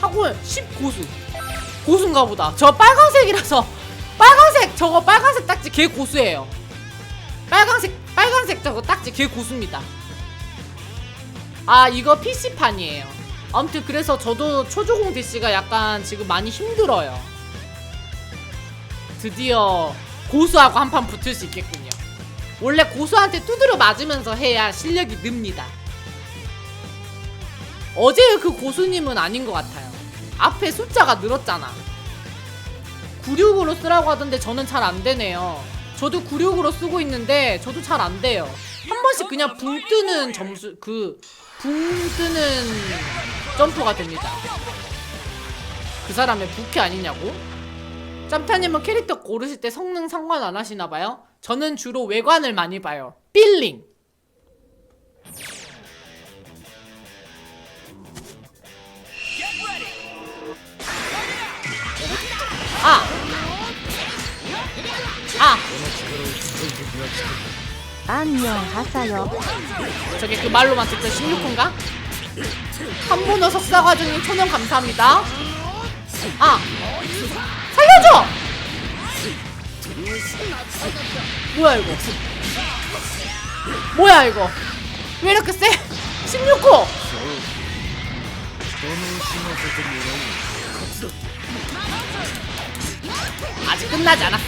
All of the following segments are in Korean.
학원 10 고수. 고수인가 보다. 저 빨간색이라서 빨간색 저거 빨간색 딱지 개 고수예요. 빨간색 빨간색 저거 딱지 개 고수입니다. 아 이거 PC판이에요. 아무튼 그래서 저도 초조공 DC가 약간 지금 많이 힘들어요. 드디어 고수하고 한판 붙을 수 있겠군요. 원래 고수한테 두드려 맞으면서 해야 실력이 늡니다. 어제의 그 고수님은 아닌 것 같아요. 앞에 숫자가 늘었잖아. 96으로 쓰라고 하던데 저는 잘 안 되네요. 저도 96으로 쓰고 있는데 저도 잘 안 돼요. 한 번씩 그냥 붕 뜨는 점수 그 붕 뜨는 점프가 됩니다. 그 사람의 부캐 아니냐고? 짬타님은 캐릭터 고르실 때 성능 상관 안 하시나 봐요? 저는 주로 외관을 많이 봐요. 필링. 안녕 하사요. 저게 그 말로만 듣던 16호인가? 한문어 석사과정님 천원 감사합니다. 아! 살려줘! 뭐야 이거? 뭐야 이거? 왜 이렇게 세? 16호! 아직 끝나지 않았어.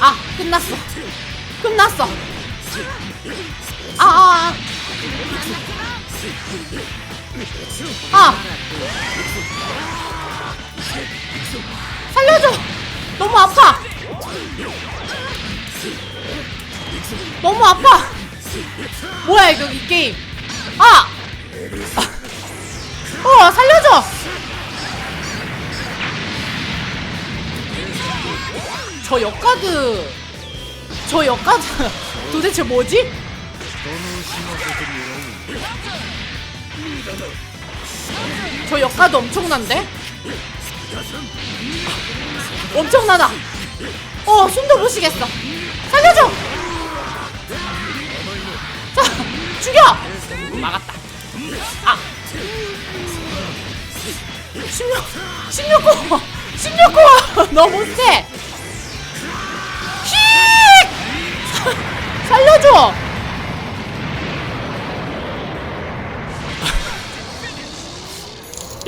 아, 끝났어. 끝났어. 아, 아, 아. 아. 살려줘. 너무 아파. 너무 아파. 뭐야 이거 이 게임. 아. 어 살려줘. 저 역가드. 저 역가드. 도대체 뭐지? 저 역가드 엄청난데? 엄청나다. 어 숨도 못 쉬겠어. 살려줘! 자 죽여! 막았다. 아! 16, 16호 16호 너무 세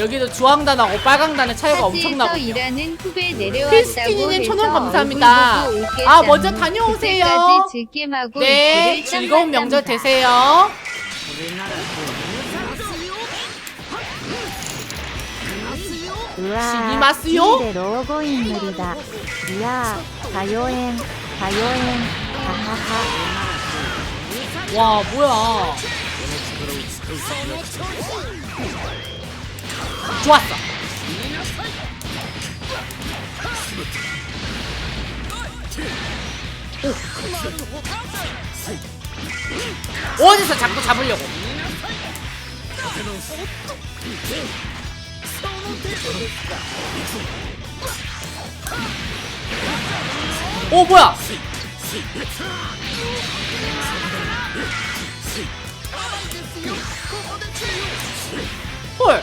여기도 주황단하고 빨강단의 차이가 엄청나고 피스키니님 천원 감사합니다. 아 먼저 다녀오세요. 네 즐거운 명절 되세요. 우와, 신이마스요? 로고 인물이다. 이야, 가요행, 가요행, 하하하. 와 뭐야? 좋았어. 오. 어디서 자꾸 잡으려고? 오 뭐야 헐.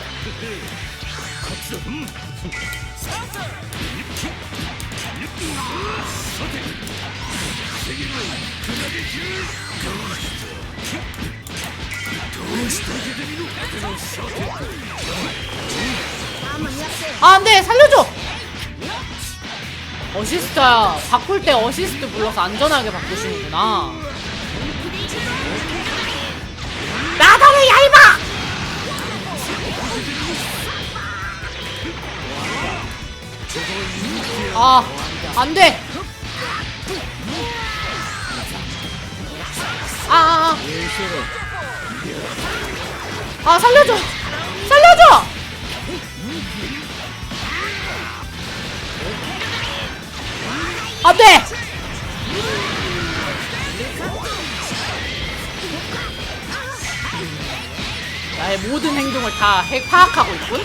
아, 안 돼. 살려줘. 어시스트야. 바꿀 때 어시스트 불러서 안전하게 바꾸시는구나 아 안 돼. 아 아 아. 아, 살려줘. 살려줘. 안 돼 나의 모든 행동을 다 해, 파악하고 있군.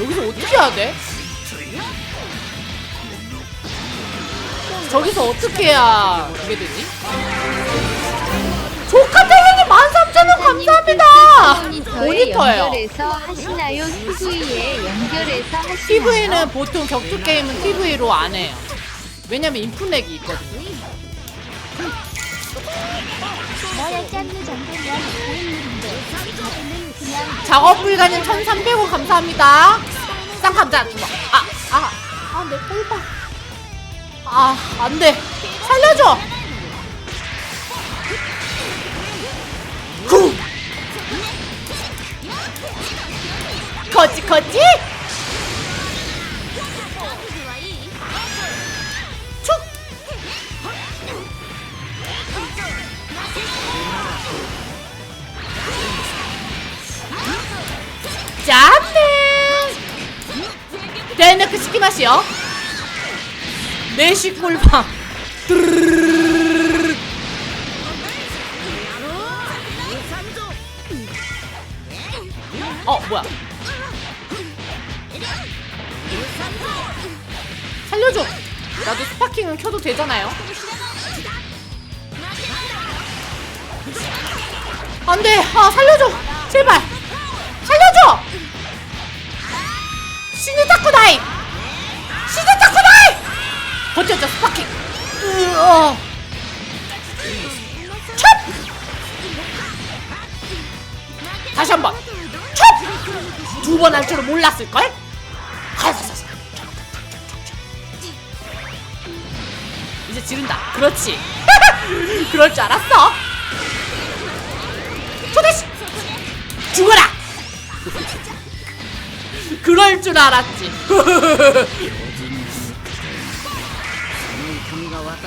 여기서 어떻게 해야 돼? 저기서 어떻게 해야 그게 되지? 조카텔레님 13,000원 감사합니다! 모니터예요. 하시나요? TV에 연결해서 하시나요? TV는 보통 격투 게임은 TV로 안 해요. 왜냐면 인풋렉이 있거든요. 너의 짠느 정도면 고인물인데 저는 그냥 작업 불가님 1300원 감사합니다. 쌍 감자. 아, 아, 아, 내 꼴봐. 아, 안 돼. 살려줘. 구. 거지, 거지? 몇시야? 4시 꿀밤 어 뭐야? 살려줘. 나도 스파킹은 켜도 되잖아요. 안돼. 아 살려줘. 제발. 살려줘. 신이 닦고 나이 시즈타쿠다이. 버텼죠 스파킹. 으어. 첩. 다시 한 번. 첩. 두 번 할 줄은 몰랐을 걸. 이제 지른다. 그렇지. 그럴 줄 알았어. 초대시. 죽어라. 그럴 줄 알았지.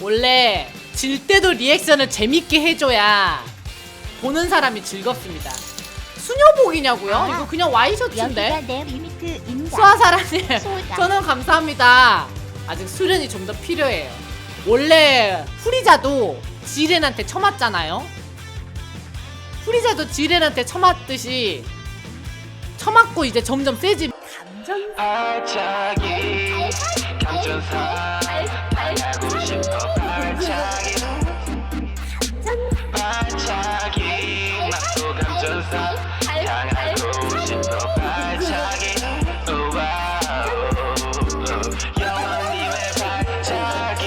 원래 질 때도 리액션을 재밌게 해줘야 보는 사람이 즐겁습니다. 수녀복이냐고요? 이거 그냥 와이셔츠인데? 내 리미트입니다. 수아사라님 수호자. 저는 감사합니다. 아직 수련이 좀 더 필요해요. 원래 후리자도 지렌한테 처맞잖아요. 후리자도 지렌한테 처맞듯이 처맞고 이제 점점 세지. 감정 아차기 감전사